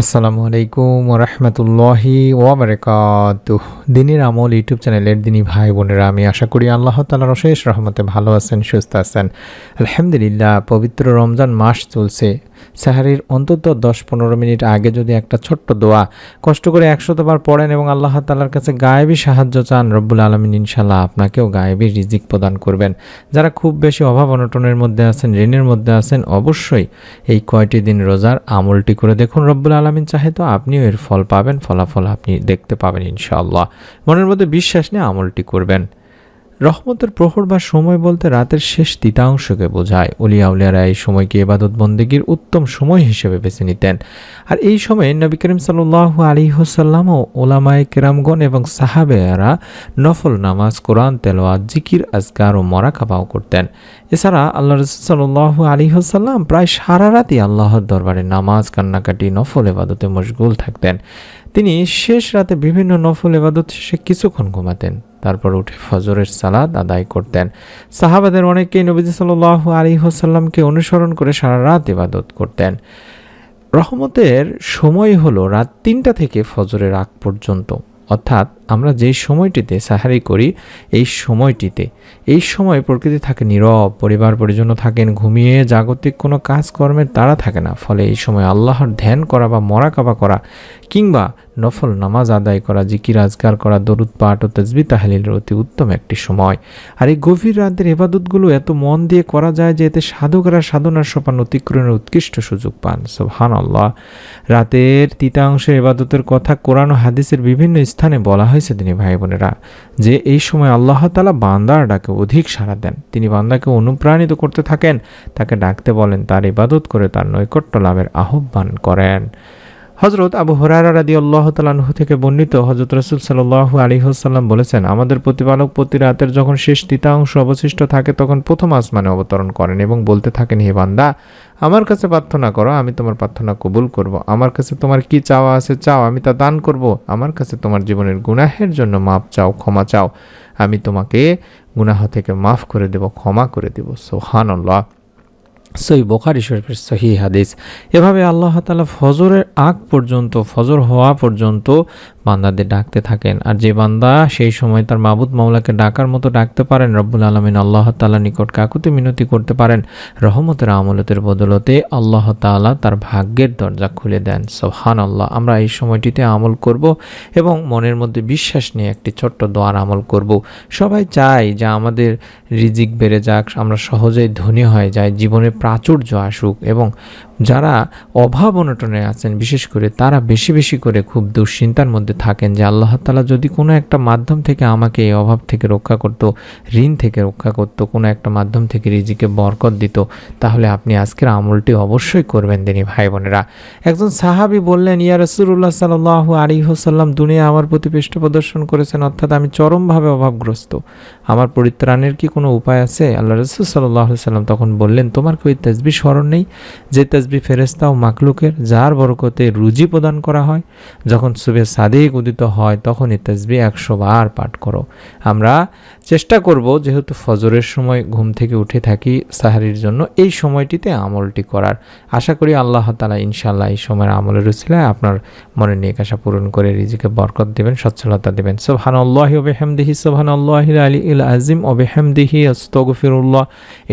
আসসালামু আলাইকুম রহমতুল্লাহি ওবরাকাত দিনের আমল ইউটিউব চ্যানেলের দিনী ভাই বোনেরা, আমি আশা করি আল্লাহ তালার অশেষ রহমতে ভালো আছেন, সুস্থ আছেন। আলহামদুলিল্লাহ, পবিত্র রমজান মাস চলছে। সাহারির অন্তত দশ পনেরো মিনিট আগে যদি একটা ছোট্ট দোয়া, কষ্ট করে একশতবার পড়েন এবং আল্লাহ তালার কাছে গায়েবী সাহায্য চান, রব্বুল আলমিন ইনশাল্লাহ আপনাকেও গায়েবী রিজিক প্রদান করবেন। যারা খুব বেশি অভাব অনটনের মধ্যে আছেন, ঋণের মধ্যে আছেন, অবশ্যই এই কয়টি দিন রোজার আমলটি করে দেখুন, রব্বুল আলমিন চাহে তো আপনিও এর ফল পাবেন, ফলাফল আপনি দেখতে পাবেন ইনশাআল্লাহ। মনের মধ্যে বিশ্বাস নিয়ে আমলটি করবেন। রহমতের প্রহর বা সময় বলতে রাতের শেষ তৃতীয়াংশকে বোঝায়। উলিয়া উলিয়ারা এই সময়কে এবাদত বন্দেগীর উত্তম সময় হিসেবে বেছে নিতেন। আর এই সময়ে নবী করিম সাল্লাহ আলী হোসাল্লাম ও ওলামায় কেরামগণ এবং সাহাবেয়ারা নফল নামাজ, কোরআন তেলোয়াত জিকির আজগার ও মরাকাবাও করতেন। এছাড়া আল্লাহ রসুল সাল্লাহ আলী হোসাল্লাম প্রায় সারা রাতই আল্লাহর দরবারে নামাজ, কান্নাকাটি, নফল এবাদতে মশগুল থাকতেন। তিনি শেষ রাতে বিভিন্ন নফল এবাদত শেষে কিছুক্ষণ ঘুমাতেন। তারপর উঠে ফজরের সালাদ আদায় করতেন। সাহাবাদের অনেকেই নবীজি সাল আলী হোসাল্লামকে অনুসরণ করে সারা রাত ইবাদত করতেন। রহমতের সময় হলো রাত তিনটা থেকে ফজরের আগ পর্যন্ত। অর্থাৎ আমরা যেই সময়টিতে সাহারি করি, এই সময়টিতে। এই সময় প্রকৃতি থাকে নীরব, পরিবার পরিজন থাকেন, ঘুমিয়ে জাগতিক কোনো কাজকর্মের তারা থাকে না। ফলে এই সময় আল্লাহর ধ্যান করা বা মরাকাবা করা কিংবা নফল নামাজ আদায় করা, জিকির আজগার করা, দরুদ পাঠ ও তসবি তাহালিলের অতি উত্তম একটি সময়। আর এই গভীর রাতের এবাদতগুলো এত মন দিয়ে করা যায় যে এতে সাধকরা সাধনার সোপান অতিক্রমের উৎকৃষ্ট সুযোগ পান। সোহান আল্লাহ রাতের তৃতীয়াংশের এবাদতের কথা কোরআন ও হাদিসের বিভিন্ন স্থানে বলা হয়েছে তিনি ভাই বোনেরা, যে এই সময় আল্লাহ তালা বান্দার ডাকে অধিক সাড়া দেন। তিনি বান্দাকে অনুপ্রাণিত করতে থাকেন, তাকে ডাকতে বলেন, তার ইবাদত করে তার নৈকট্য লাভের আহ্বান করেন। হজরত আবু হরারা রাদি আল্লাহ তালাহ থেকে বর্ণিত হজরত রসুল সাল্লাহ আলী হাসাল্লাম বলেছেন, আমাদের প্রতিপালক প্রতি রাতের যখন শেষ তৃতীয়াংশ অবশিষ্ট থাকে, তখন প্রথম আসমানে অবতরণ করেন এবং বলতে থাকেন, হে বান্দা, আমার কাছে প্রার্থনা করো, আমি তোমার প্রার্থনা কবুল করব। আমার কাছে তোমার কি চাওয়া আছে, চাও, আমি তা দান করব। আমার কাছে তোমার জীবনের গুনাহের জন্য মাপ চাও, ক্ষমা চাও। আমি তোমাকে গুনাহ থেকে মাফ করে দেব, ক্ষমা করে দেব। সোহান আল্লাহ সই বোখারি শরীফের সহি হাদিস। এভাবে আল্লাহ তালা ফজরের আগ পর্যন্ত ফজর হওয়া পর্যন্ত বান্দাদের ডাকতে থাকেন। আর যে বান্দা সেই সময় তার মাবুদ মাওলাকে ডাকার মতো ডাকতে পারেন, রব্বুল আলমিন আল্লাহ তালা নিকট কাকুতে মিনতি করতে পারেন। রহমতের আমলতের বদলতে আল্লাহ তালা তার ভাগ্যের দরজা খুলে দেন। সোহান আল্লাহ আমরা এই সময়টিতে আমল করব এবং মনের মধ্যে বিশ্বাস নিয়ে একটি ছোট্ট দোয়ার আমল করব। সবাই চাই যে আমাদের রিজিক বেড়ে যাক, আমরা সহজেই ধনী হয়ে যাই, জীবনে প্রাচুর্য আসুক এবং যারা অভাব অনটনে আছেন, বিশেষ করে তারা বেশি বেশি করে খুব দুশ্চিন্তার মধ্যে থাকেন যে আল্লাহ তালা যদি কোনো একটা মাধ্যম থেকে আমাকে এই অভাব থেকে রক্ষা করতো, ঋণ থেকে রক্ষা করতো, কোনো একটা মাধ্যম থেকে রিজিকে বরকত দিত, তাহলে আপনি আজকের আমলটি অবশ্যই করবেন দিনী ভাই বোনেরা। একজন সাহাবি বললেন, ইয়া রসুল্লাহ সাল আলী দুনিয়া আমার প্রতি পৃষ্ঠ প্রদর্শন করেছেন, অর্থাৎ আমি চরমভাবে অভাবগ্রস্ত। আমার পরিত্রাণের কি কোনো উপায় আছে? আল্লাহ রসুল সাল্লাহ সাল্লাম তখন বললেন, তোমার কি তেজবি স্মরণ নেই? যে তেজবি ফেরেস্তা ও মাকলুকের যার বরকতে রুজি প্রদান করা হয়? যখন সুবে সাদেক উদিত হয় তখন তেজবি একশো বার পাঠ করো। আমরা চেষ্টা করব, যেহেতু ফজরের সময় ঘুম থেকে উঠে থাকি সাহারির জন্য, এই সময়টিতে আমলটি করার। আশা করি আল্লাহ তালা ইনশাল্লাহ এই সময়ের আমলের উচিলায় আপনার মনের নিয়ে আশা পূরণ করে রিজিকে বরকত দেবেন, সচ্ছলতা দেবেন। সোহান আল্লাহি ওবেহামদিহি সোহান আল্লাহ আলী ইল আজিম ওবেহামদিহি অস্তগফিরুল্লাহ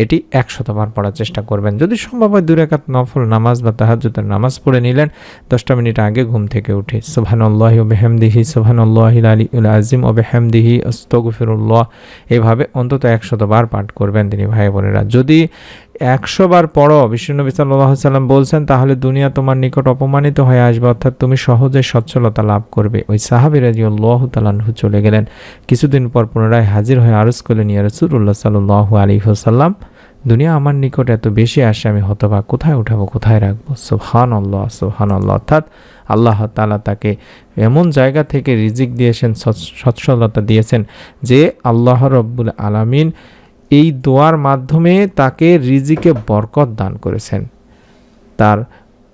এটি একশতবার পড়ার চেষ্টা করবেন। যদি সম্ভব হয় দুরেকাত নফল নামাজ বা তাহাজুতের নামাজ পড়ে নিলেন, দশটা মিনিট আগে ঘুম থেকে উঠে। সোহান আল্লাহ ওবেহামদিহি সোহান আল্লাহ আলী ইল আজিম ওবেহামদিহি অস্তগফিরুল্লাহ এভাবে অন্তত একশতবার পাঠ করবেন তিনি ভাই বোনেরা। যদি একশো বার পড়ো বিষ্ণুনবী সাল্লাহ সাল্লাম বলছেন, তাহলে দুনিয়া তোমার নিকট অপমানিত হয়ে আসবে, অর্থাৎ তুমি সহজে সচ্ছলতা লাভ করবে। ওই সাহাবি রাজি আল্লাহ তালাহু চলে গেলেন। কিছুদিন পর পুনরায় হাজির হয়ে আরজ করলেন, ইয়া রসুল্লাহ সাল্লাহ আলী হোসাল্লাম দুনিয়া আমার নিকট এত বেশি আসে, আমি হতবা কোথায় উঠাবো, কোথায় রাখব? সোহান আল্লাহ সোহান আল্লাহ অর্থাৎ আল্লাহ তালা তাকে এমন জায়গা থেকে রিজিক দিয়েছেন সচ্ছলতা দিয়েছেন যে আল্লাহ রব্বুল আলামিন এই দোয়ার মাধ্যমে তাকে রিজিকে বরকত দান করেছেন। তার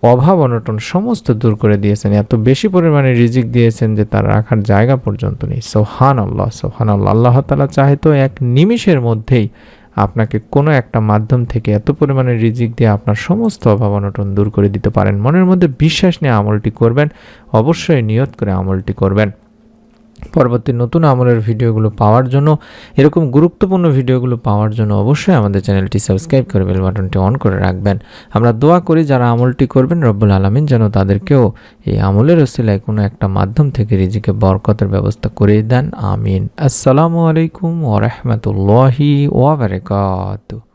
অভাব অনটন সমস্ত দূর করে দিয়েছেন। এত বেশি পরিমাণে রিজিক দিয়েছেন যে তার রাখার জায়গা পর্যন্ত নেই। সোহান আল্লাহ সোহান আল্লাহ আল্লাহ তালা চাহে তো এক নিমিষের মধ্যেই আপনাকে কোনো একটা মাধ্যম থেকে এত পরিমাণে রিজিক দিয়ে আপনার সমস্ত অভাব অনটন দূর করে দিতে পারেন। মনের মধ্যে বিশ্বাস নিয়ে আমলটি করবেন, অবশ্যই নিয়ত করে আমলটি করবেন। পরবর্তী নতুন আমলের ভিডিওগুলো পাওয়ার জন্য, এরকম গুরুত্বপূর্ণ ভিডিওগুলো পাওয়ার জন্য অবশ্যই আমাদের চ্যানেলটি সাবস্ক্রাইব করে বেল বাটনটি অন করে রাখবেন। আমরা দোয়া করি যারা আমলটি করবেন, রব্বুল আলমিন যেন তাদেরকেও এই আমলের ওসিলায় কোনো একটা মাধ্যম থেকে রিজিকে, বরকতের ব্যবস্থা করে দেন। আমিন। আসসালামু আলাইকুম ওরহমতুল্লাহি ওয়াবারকাতুহ